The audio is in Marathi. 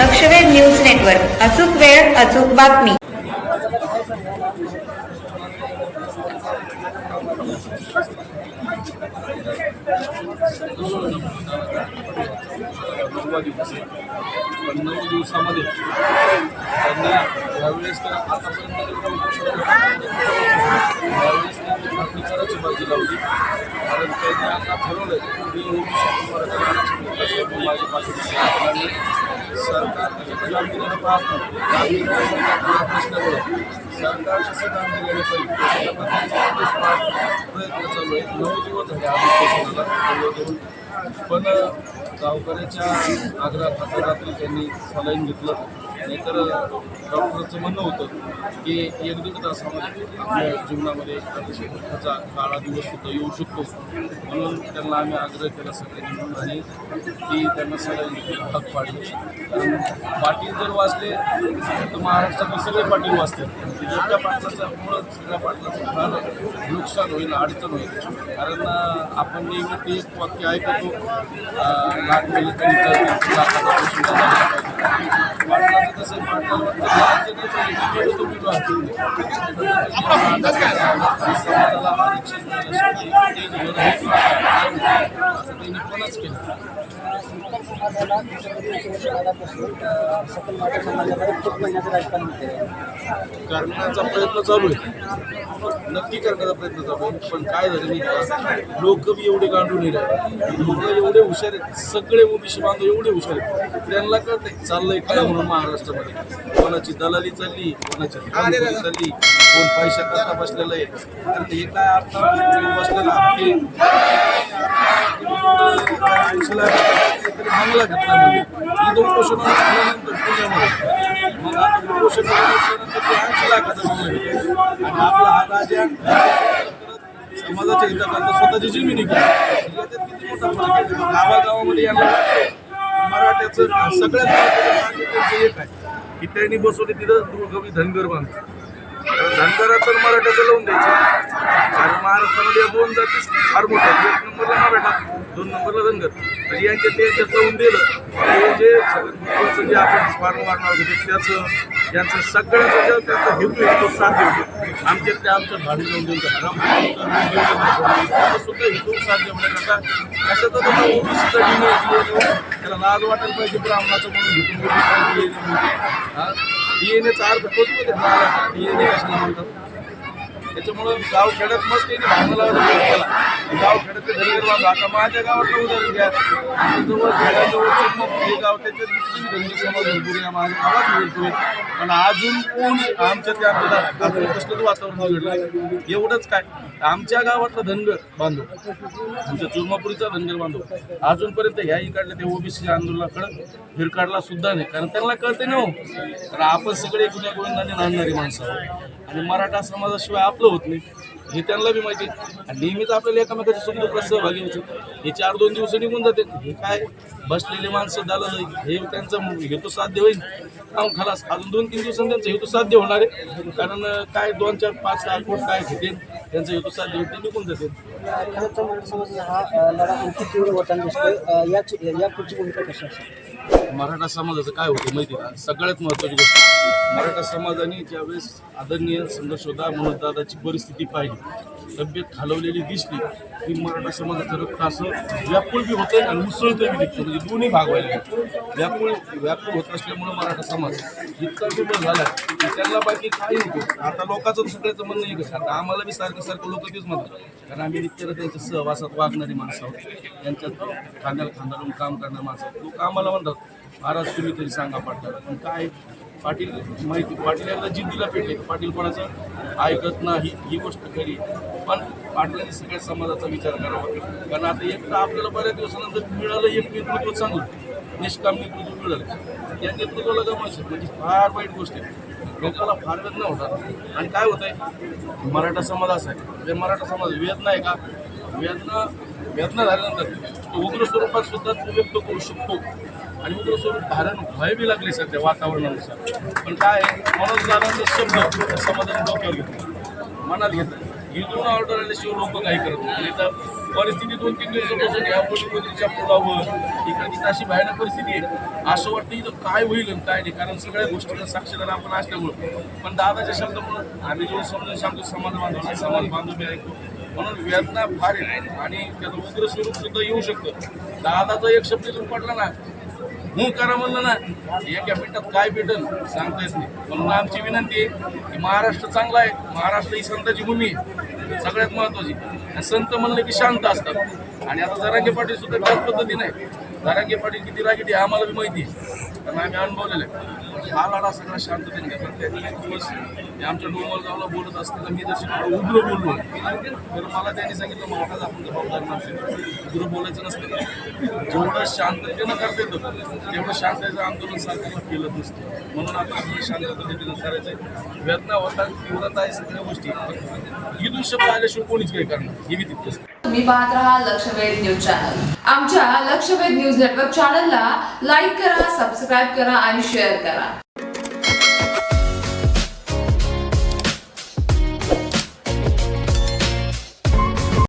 लक्षवेध न्यूज नेटवर्क. अचूक वेळ अचूक बातमी. नववा दिवस आहे पण नऊ दिवसामध्ये. यावेळेस तर आतापर्यंत यावेळेस त्यांनी मागणी करायची लावली कारण आता ठरवलं की सरकार त्याच्याकडे पाहत नाही पाहिजे प्रयत्न चालू नऊ दिवस झाले. आम्ही देऊन पण गावकऱ्याच्या आग्रहात रात्री त्यांनी सलाईन घेतलं. नाहीतर डॉक्टरचं म्हणणं होतं की एक दीड तासामध्ये आपल्या जीवनामध्ये अतिशय काळा दिवस सुद्धा येऊ शकतो. म्हणून त्यांना आम्ही आग्रह केला सगळ्यांनी आणि ती त्यांना सगळ्यांनी हक पाडली. कारण पाटील जर वाचले तर महाराष्ट्रातले सगळे पाटील वाचतील. म्हणजे एका पाटलाच्यामुळं सगळ्या पाटलाचं फार नुकसान होईल अडचण होईल. कारण आपण नेहमी ते एक वाक्य ऐकतो अं, तरी चालतील, लाखाचा प्रश्न झाला पाहिजे. पाटलाचं त्यांनी केलं करण्याचा प्रयत्न चालू आहे. नक्की करण्याचा प्रयत्न चालू आहे. पण काय झालं नाही का? लोक बी एवढे गांडून नाही लोक एवढे हुशार आहेत. सगळे ओबीसी बांधव एवढे हुशार आहेत. त्यांना कळतंय चाललंय काय म्हणून महाराष्ट्रामध्ये? कोणाची दलाली चालली कोणाची चालली कोण पैशा करता बसलेलं आहे. तर हे काय आता बसलेलं हप्ते काहीतरी बंगला घेतला म्हणजे ईद उपोषण झाल्यानंतर पुण्यामध्ये मग आता उपोषण झाल्यानंतर ते ऐंशी लाखाचा घेतला आणि आपला हा राजा समाजाच्या हिताकरता स्वतःची जमिनी केली याच्यात किती मोठा फरक आहे गावागावामध्ये यांना मराठ्याचं सगळ्यात महत्त्वाचं म्हणजे एक आहे. की त्यांनी बसवले तिथं दुर्गवी धनगर बांधतात कारण तर मराठ्याचं लावून द्यायचं. कारण महाराष्ट्रामध्ये या दोन जातीच फार मोठ्या एक नंबरला मराठा दोन नंबरला धनगर. म्हणजे यांच्यात ते यांच्यात लावून दिलं. हे जे महत्वाचं जे आपण फार्म मारणार होते त्याचं यांचं सगळ्यांचं जे त्यांचा हेतू आहे तो साध्य होतो आमच्या त्या आमच्या भाडी लावून देऊन त्याचा सुद्धा हेतू साध्य होण्याकरता कशाचा तर ओबीसीचा डीएनए त्याला लाज वाटायला पाहिजे ब्राह्मणाचं म्हणून घेतून डीएनएचा अर्थ तोच मध्ये डीएनए कशाला म्हणतात. त्याच्यामुळं गाव खेड्यात मस्त त्यांनी केला गाव खेड्यात ते धनगर आता माझ्या गावातलं उदाहरण घ्या. जवळ खेड्याजवळ हे गाव त्याच्यात किती समाज भरपूर या माझ्या गावात भरपूर पण अजून कोण आमच्या त्या आमच्या वातावरण घडलं एवढंच काय? आमच्या गावातला धनगर बांधव आमच्या चुरमापुरीचा धनगर बांधव अजूनपर्यंत ह्या इकडल्या ते ओबीसी आंदोलनाकडे फिरकाडला सुद्धा नाही. कारण त्यांना कळते ना हो कारण आपण सगळे गुन्ह्या गोविंदाने नांदणारी माणसं आणि मराठा समाजाशिवाय आपलं होत नाही. हे त्यांना बी माहिती. आहे. आणि नेहमीच आपल्याला एकामेकाच्या सुखदुःखात सहभागी व्हायचं हे चार दोन दिवस निघून जाते. हे काय? बसलेले माणसं झालं हे त्यांचा हेतू साध्य होईल. जाऊन खलास. अजून दोन तीन दिवसांनी त्यांचा हेतू साध्य होणार आहे. कारण काय दोन चार पाच सहा कोट काय घेतील त्यांचा हेतू साध्य होईल ते निघून जाते. खरं तर मराठा समाजाचा हा लढा आणखी तीव्र होताना दिसतोय. याची या पुढची भूमिका कशी असेल मराठा समाजाचं काय होतं माहिती आहे का? सगळ्यात महत्त्वाची गोष्ट. मराठा समाजाने ज्यावेळेस आदरणीय संघर्षोदा म्हणून दादाची परिस्थिती पाहिली. तब्येत खालवलेली दिसली की मराठा समाजाचं रक्त असं व्याकुळ बी होतं आणि मुसळतं बी निघतं म्हणजे दोन्ही भाग व्हायला व्याकुळ व्याकुळ होत असल्यामुळं मराठा समाज इतका दुर्बल झाला की त्यांना बाकी काही होतं आता लोकांचं सगळ्याचं म्हणणं एकच आता आम्हाला बी सारखं सारखं लोक तेच म्हणतात. कारण आम्ही नित्यानं त्यांच्या सहवासात वागणारी माणसं आहोत. त्यांच्या खांद्याला खांदा लावून काम करणारी माणसं लोक आम्हाला म्हणतात महाराज तुम्ही तरी सांगा पाटलाला पण काय पाटील माहिती पाटील यांना जिद्दीला पेटले. पाटील कोणाचं ऐकत नाही ही गोष्ट खरी. पण पाटलांनी सगळ्या समाजाचा विचार करावा. कारण आता एक तर आपल्याला बऱ्याच दिवसानंतर मिळालं एक नेतृत्व चांगलं. निष्काम नेतृत्व मिळालं. या नेतृत्वाला गमायचं म्हणजे फार वाईट गोष्ट आहे. लोकांना फार वेदना होतात. आणि काय होत आहे मराठा समाज असा आहे. म्हणजे मराठा समाज वेदना आहे का? वेदना वेदना झाल्यानंतर तो उग्र स्वरूपात सुद्धा तो व्यक्त करू शकतो. आणि उग्र स्वरूप धारण व्हाय बी सध्या वातावरणानुसार. पण काय आहे मनोज दादांचा शब्द समाजाने डोक्यावर घेतला. मनात घेतला. इथून ऑर्डर आल्याशिवाय लोक काही करत नाही आणि तर परिस्थिती दोन तीन दिवसापासून या मुलीच्या पुलावर इकडची अशी भयानक परिस्थिती आहे. असं वाटतं इथं काय होईल आणि काय नाही. कारण सगळ्या गोष्टीला साक्षीदार आपण असल्यामुळं. पण दादाच्या शब्दामुळं आम्ही जो समजून सांगतो समाज बांधव समाज बांधव मी ऐकतो. म्हणून वेदना फार आहे. आणि त्याचं उग्र स्वरूप सुद्धा येऊ शकतं. दादाचा एक शब्द जर पडला ना हू करा म्हणलं ना एका मिनिटात काय भेटल सांगता येत नाही. म्हणून आमची विनंती आहे की महाराष्ट्र चांगला आहे. महाराष्ट्र ही संताची भूमी आहे. सगळ्यात महत्वाची संत म्हणलं की शांत असतात. आणि आता जरांगे पाटील सुद्धा त्याच पद्धतीने आहे. जरांगे पाटील किती रागिटी आम्हाला बी माहिती आहे. कारण आम्ही अनुभवलेलं आहे. हा लढा सगळा शांततेने घेतला. त्यांनी एक दिवस ते आमच्या डोंगरगावला बोलत असताना मी जशी उग्र बोललो तर मला त्यांनी सांगितलं महाराज आपण जबाबदार नसेल उग्र बोलायचं नसतं. जेवढं शांततेनं करता येतं तेवढं शांततेचं आंदोलन सरकारला केलं नसतं. म्हणून आता आपल्याला शांत पद्धतीनं करायचं आहे वेदना होता तीव्रता आहे सगळ्या गोष्टी. पण इथून शब्द आल्याशिवाय कोणीच काही करणार हे मी तितकंच तुम्ही पाहत राहा लक्षवेध न्यूज चॅनल. आमच्या लक्षवेध न्यूज नेटवर्क चॅनलला लाईक करा सबस्क्राईब करा आणि शेअर करा.